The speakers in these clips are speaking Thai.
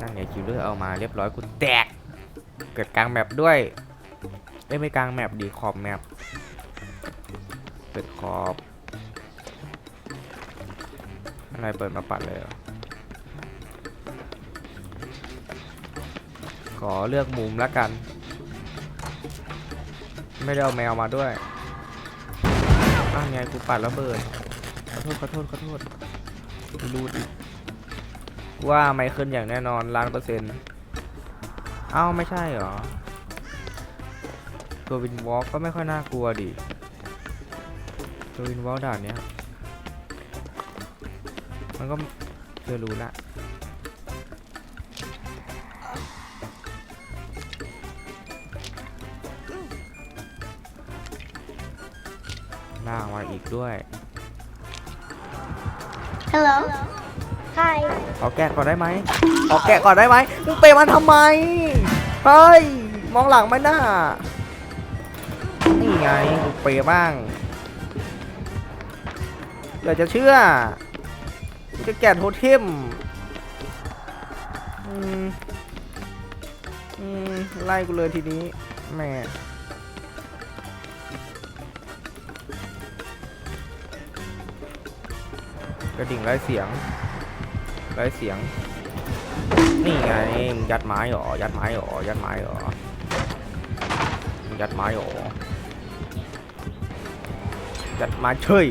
นั่นไงคิวเลอร์เอามาเรียบร้อยกูแตก เกิดกลางแมปด้วยเอ้ยไม่กลางแมปดีขอบแมปเปิดขอบอะไรเปิดมาปัดเลยขอเลือกมุมแล้วกัน ไม่ได้เอาแมวมาด้วยอ้าวไงกูปัดแล้วเบิดขอโทษขอโทษขอโทษรูดอีก ว่าไม่ขึ้นอย่างแน่นอนล้านเปอร์เซ็นต์เอ้าไม่ใช่เหรอ ตัววินวอล์กก็ไม่ค่อยน่ากลัวดิ ตัววินวอล์กด่านเนี้ย มันก็เธอรู้ละล่างมาอีกด้วย Hello. Hi. ขอแกะก่อนได้ไหมขอแกะก่อนได้ไหมมึงเปมันทำไม เฮ้ย มองหลังไหมน่านี่ไงกูเปบ้างเดี๋ยวจะเชื่อ จะแกะโทเทมอืมอืมไล่กูเลยทีนี้แหม่กระดิ่งไร้เสียง ไรเสียง นี่ไงมึงยัดไม้เหรอ ยัดไม้เหรอ ยัดไม้เหรอมึงยัดไม้เหรอ ยัดไม้เฉย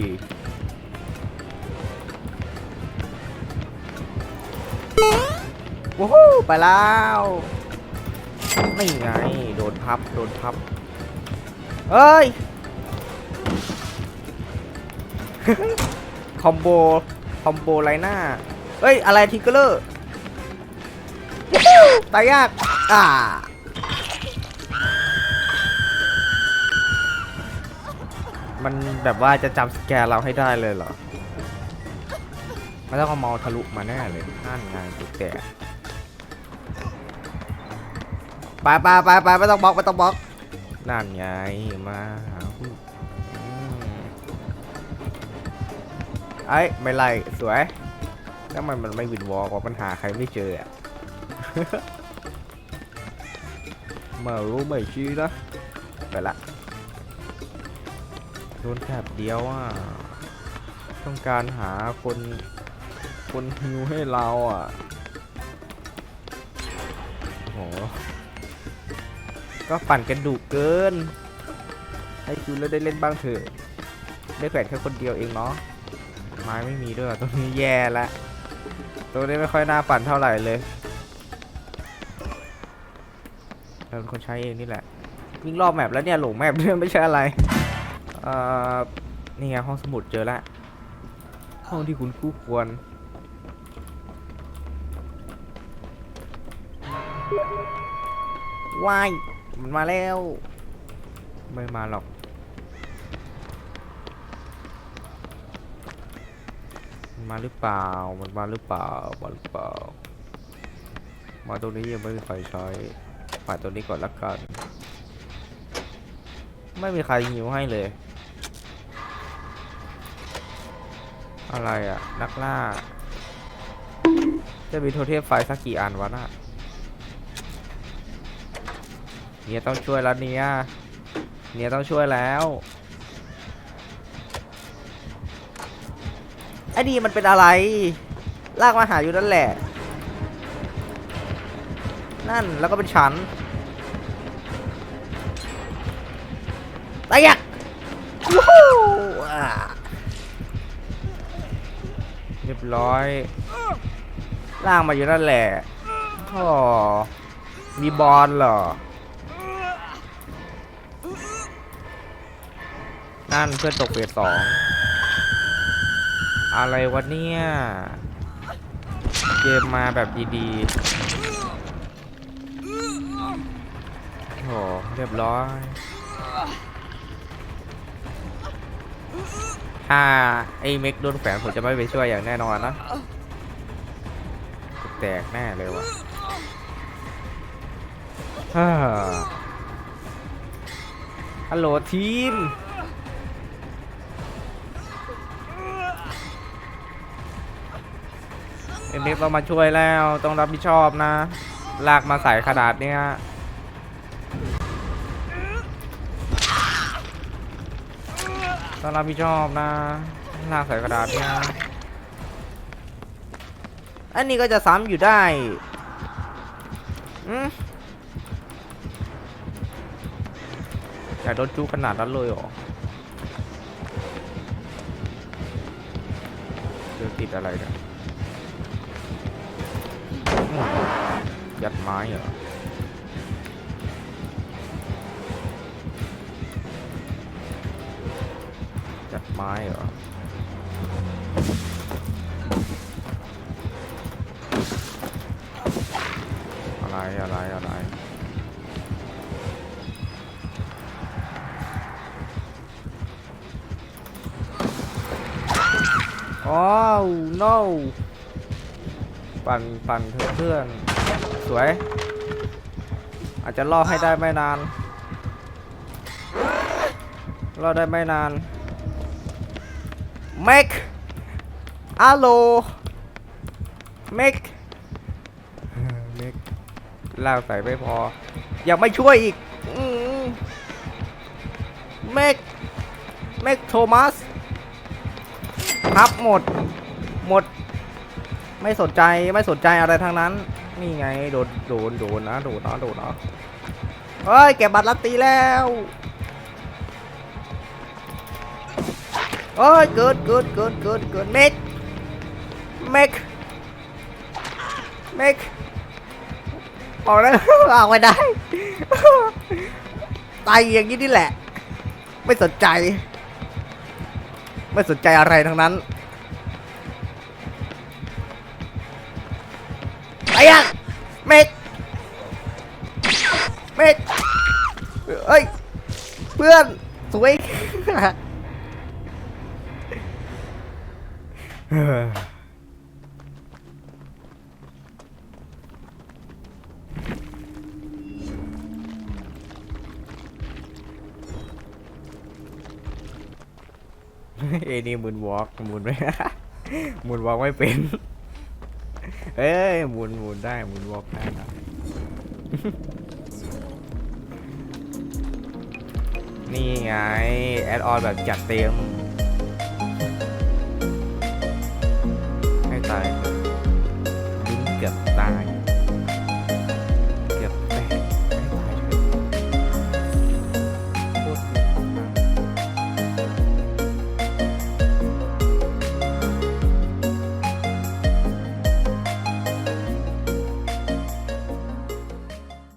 ว้าวไปแล้วนี่ไง โดนพับ โดนพับ เอ้ย คอมโบ คอมโบไรหน้า เฮ้ย อะไรทิกเกอร์ตายยาก อ่า มันแบบว่าจะจำสแกนเราให้ได้เลยเหรอมันต้องเอาเมาส์ทะลุมาแน่เลยนั่นไงจุดแตกไปไปไปไปไม่ต้องบล็อกไม่ต้องบล็อกนั่นไงมาหาผู้อืมไอ้ยไม่ไล่สวย แล้วมันมันไม่วินวอลกว่าปัญหาใครไม่เจออะมารู้ไม่ชี้นะไปละโดนแถบเดียวอะต้องการหาคนคนฮิวให้เราอะโหก็ปั่นกันดุเกิน ให้คิวแล้วได้เล่นบ้างเถอะได้แขวนแค่คนเดียวเองเนาะไม้ไม่มีด้วยตรงนี้แย่ละ ตัวนี้ไม่ค่อยน่าปั่นเท่าไหร่เลยเราเป็นคนใช้เองนี่แหละวิ่งรอบแมปแล้วเนี่ยหลงแมปเนี่ยไม่ใช่อะไรเอ่อนี่ไงห้องสมุดเจอละห้องที่คุณคู่ควรวายมันมาแล้ว ไม่มาหรอก มาหรือเปล่า มันมาหรือเปล่า มาหรือเปล่า มาตรงนี้ยังไม่มีใครใช้ผ่านตรงนี้ก่อนละกัน ไม่มีใครหิวให้เลย อะไรอะนักล่า จะมีโทเทมไฟสักกี่อันวะน่ะเนี่ยต้องช่วยแล้วเนี่ยเนี่ยต้องช่วยแล้ว อ้นี่มันเป็นอะไร ลากมาหาอยู่นั่นแหละ นั่นแล้วก็เป็นฉันตายยักวู้ฮู้อ่าเรียบร้อย ล่างมาอยู่นั่นแหละอ๋อมีบอลเหรอ นั่นเพื่อนตกเฟสสอง อะไรวะเนี่ย เกมมาแบบดีๆโห เรียบร้อยถ้าไอ้เม็กโดนแฝงผมจะไม่ไปช่วยอย่างแน่นอนนะแตกแน่เลยวะฮ่าฮัลโหลทีม เอ็มเอ็กต้องมาช่วยแล้วต้องรับผิดชอบนะ ลากมาใส่ขนาดเนี้ยต้องรับผิดชอบนะ ลากใส่กระดาษเนี่ยอันนี้ก็จะซ้ำอยู่ได้อืมอยากโดนจูขนาดนั้นเลยเหรอเจอติดอะไรเนี่ย ยัดไม้เหรอยัดไม้เหรออะไรอะไรอะไรอ้าว no ปั่นปั่นเพื่อนสวย อาจจะรอให้ได้ไม่นานรอได้ไม่นาน make ฮัลโหล make เล็กลาใส่ไม่พอ ยังไม่ช่วยอีกเมกเมกโทมัสพับหมด หมด ไม่สนใจไม่สนใจอะไรทั้งนั้น นี่ไงโดนโดนโดนนะโดนนะโดนนะเฮ้ยเก็บบัตรลัตตีแล้วเฮ้ยเกิดเกิดเกิดเกิดเกิดเมกเมกเมกออกแล้วออกไม่ได้ตายอย่างนี้นี่แหละ ไม่สนใจ ไม่สนใจอะไรทั้งนั้น ไปยังเมกเมกเอ้ย เพื่อน สวยเอนี่มูนวอล์กมูนไม่มูนวอล์กไม่เป็น เอ้ยมุนมุนได้มุนวอล์กได้นะนี่ไง แอดออนแบบจัดเต็ม